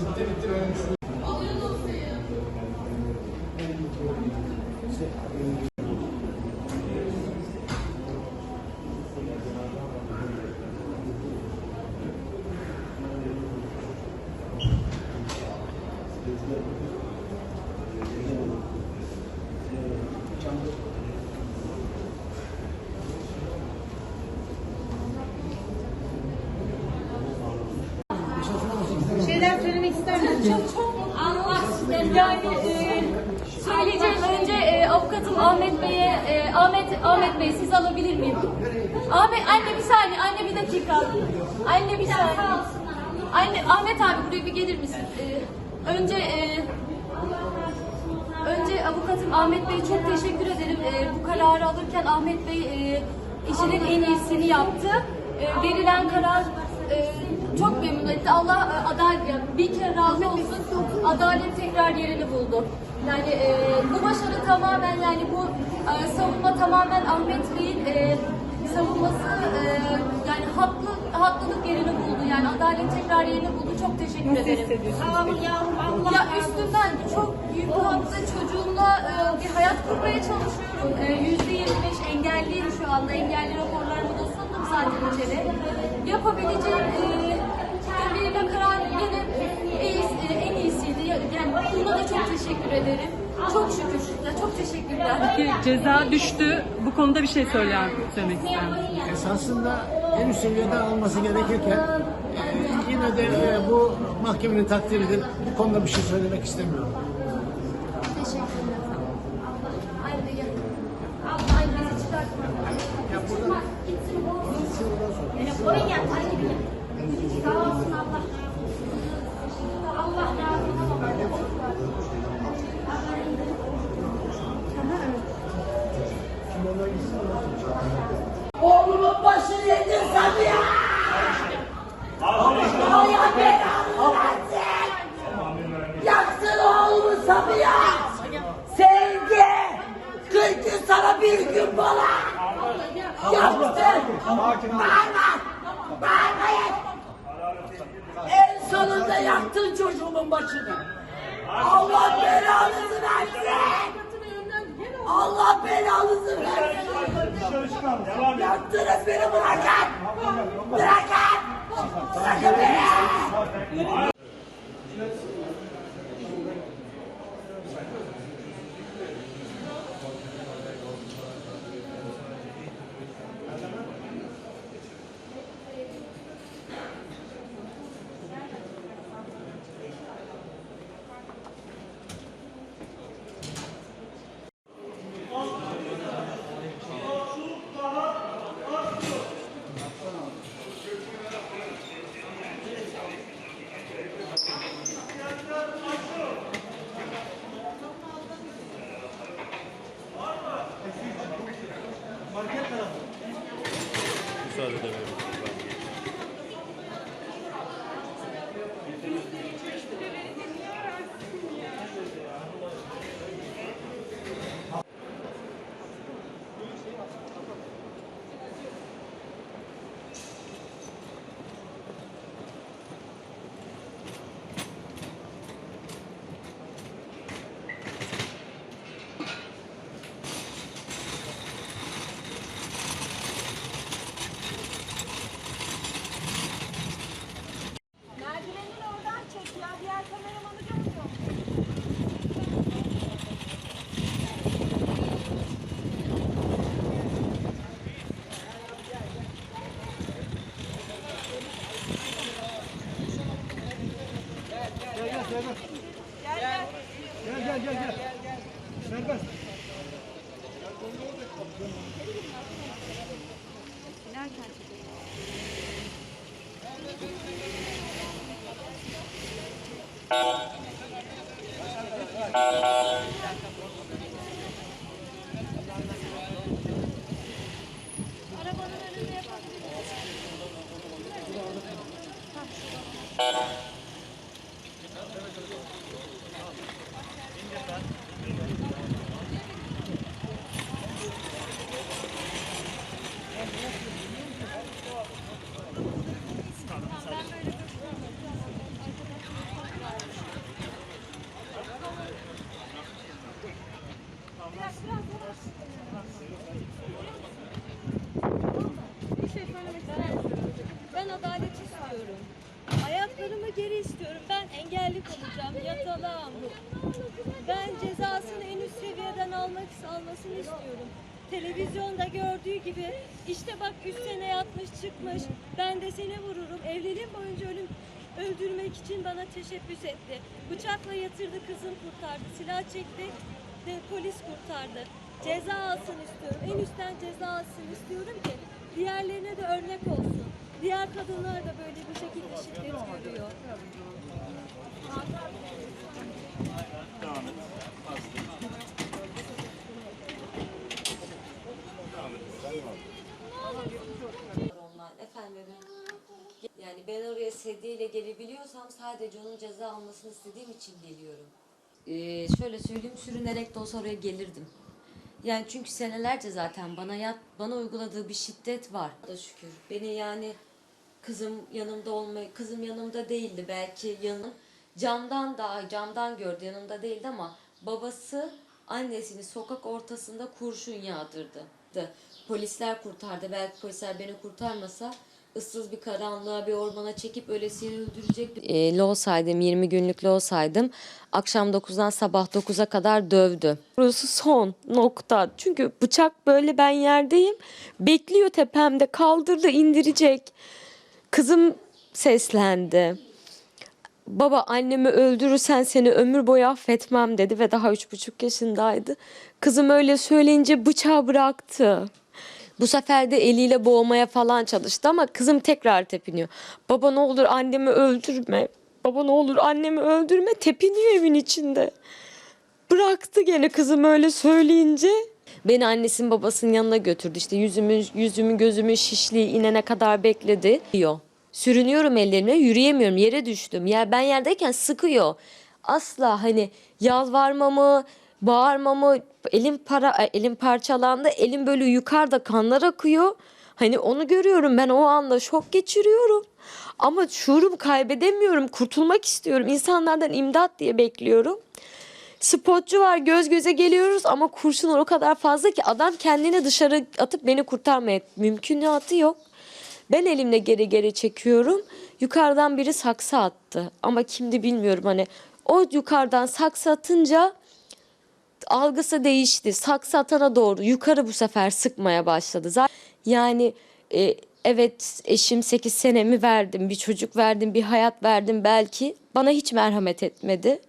Bitti bitti benim şu. Şeyler söylemek ister? Çok çok Allah yani e, söyleyeceğim önce e, avukatım Ahmet Bey'e e, Ahmet Ahmet Bey siz alabilir miyim? Ahmet anne bir saniye anne bir dakika. Anne bir saniye. Anne Ahmet abi buraya bir gelir misin? E, önce e, Önce avukatım Ahmet Bey çok teşekkür ederim. E, bu kararı alırken Ahmet Bey e, işinin en iyisini yaptı. E, verilen karar e, çok memnun etti. Allah yani bir kere razı olsun. Adalet tekrar yerini buldu. Yani e, bu başarı tamamen yani bu e, savunma tamamen Ahmet Bey'in e, savunması e, yani haklı haklılık yerini buldu. Yani adalet tekrar yerini buldu. Çok teşekkür Nasıl ederim. hissediyorsunuz? Sağ olun yavrum. Allah ya üstümden çok büyük bir haklı çocuğumla e, bir hayat kurmaya çalışıyorum. E, Yüzde yirmi beş engelliyim şu anda. Engelli raporlarımı da sundum zaten içeri. Yapabileceğim e, teşekkür ederim. Çok şükür. Ya çok teşekkürler. Peki ceza düştü. Bu konuda bir şey söyler, söylemek ister misiniz? Esasında en üst seviyede alması gerekirken e, yine de e, bu mahkemenin takdiridir. Bu konuda bir şey söylemek istemiyorum. Teşekkürler. Haydi gel. Allah ay bizi çıkartma. Ya burada Gitsin. Oraya gel. Sabiha! Sevgi! Kırk gün sana bir gün bana! Yaktın! Bağırma! Bağırmayın! En sonunda yaktın çocuğumun başını! Allah belanızı versin! Allah belanızı versin! Yaktınız beni bırakın! Bırakın! Bırakın beni! over there. 이야기하시고 Haklarımı geri istiyorum. Ben engelli kalacağım, yatalağım. Ben cezasını en üst seviyeden almak almasını istiyorum. Televizyonda gördüğü gibi işte bak 3 sene yatmış çıkmış. Ben de seni vururum. Evliliğim boyunca ölüm öldürmek için bana teşebbüs etti. Bıçakla yatırdı kızım kurtardı. Silah çekti de polis kurtardı. Ceza alsın istiyorum. En üstten ceza alsın istiyorum ki diğerlerine de örnek olsun. Diğer kadınlar da böyle bir şekilde şiddet görüyor. efendim. Yani ben oraya sedyeyle gelebiliyorsam sadece onun ceza almasını istediğim için geliyorum. Ee, şöyle söyleyeyim sürünerek de olsa oraya gelirdim. Yani çünkü senelerce zaten bana yat, bana uyguladığı bir şiddet var. Da şükür. Beni yani kızım yanımda olmayı, kızım yanımda değildi belki yanım. Camdan daha camdan gördü yanımda değildi ama babası annesini sokak ortasında kurşun yağdırdı. Polisler kurtardı. Belki polisler beni kurtarmasa ıssız bir karanlığa bir ormana çekip öylesine öldürecekti. E, loğsaydım 20 günlük loğsaydım. Akşam 9'dan sabah 9'a kadar dövdü. Burası son nokta. Çünkü bıçak böyle ben yerdeyim. Bekliyor tepemde kaldırdı indirecek. Kızım seslendi. Baba annemi öldürürsen seni ömür boyu affetmem dedi ve daha üç buçuk yaşındaydı. Kızım öyle söyleyince bıçağı bıraktı. Bu sefer de eliyle boğmaya falan çalıştı ama kızım tekrar tepiniyor. Baba ne olur annemi öldürme. Baba ne olur annemi öldürme. Tepiniyor evin içinde. Bıraktı gene kızım öyle söyleyince. Beni annesinin babasının yanına götürdü. İşte yüzümün, yüzümün gözümün şişliği inene kadar bekledi diyor. Sürünüyorum ellerimle yürüyemiyorum yere düştüm. Ya ben yerdeyken sıkıyor. Asla hani yalvarmamı, bağırmamı, elim para e, elim parçalandı. Elim böyle yukarıda kanlar akıyor. Hani onu görüyorum ben o anda şok geçiriyorum. Ama şuurumu kaybedemiyorum. Kurtulmak istiyorum. İnsanlardan imdat diye bekliyorum. Spotçu var göz göze geliyoruz ama kurşunlar o kadar fazla ki adam kendini dışarı atıp beni kurtarmaya mümkünatı yok. Ben elimle geri geri çekiyorum. Yukarıdan biri saksı attı ama kimdi bilmiyorum hani. O yukarıdan saksı atınca algısı değişti. Saksı atana doğru yukarı bu sefer sıkmaya başladı. Zaten yani e, evet eşim 8 senemi verdim, bir çocuk verdim, bir hayat verdim belki. Bana hiç merhamet etmedi.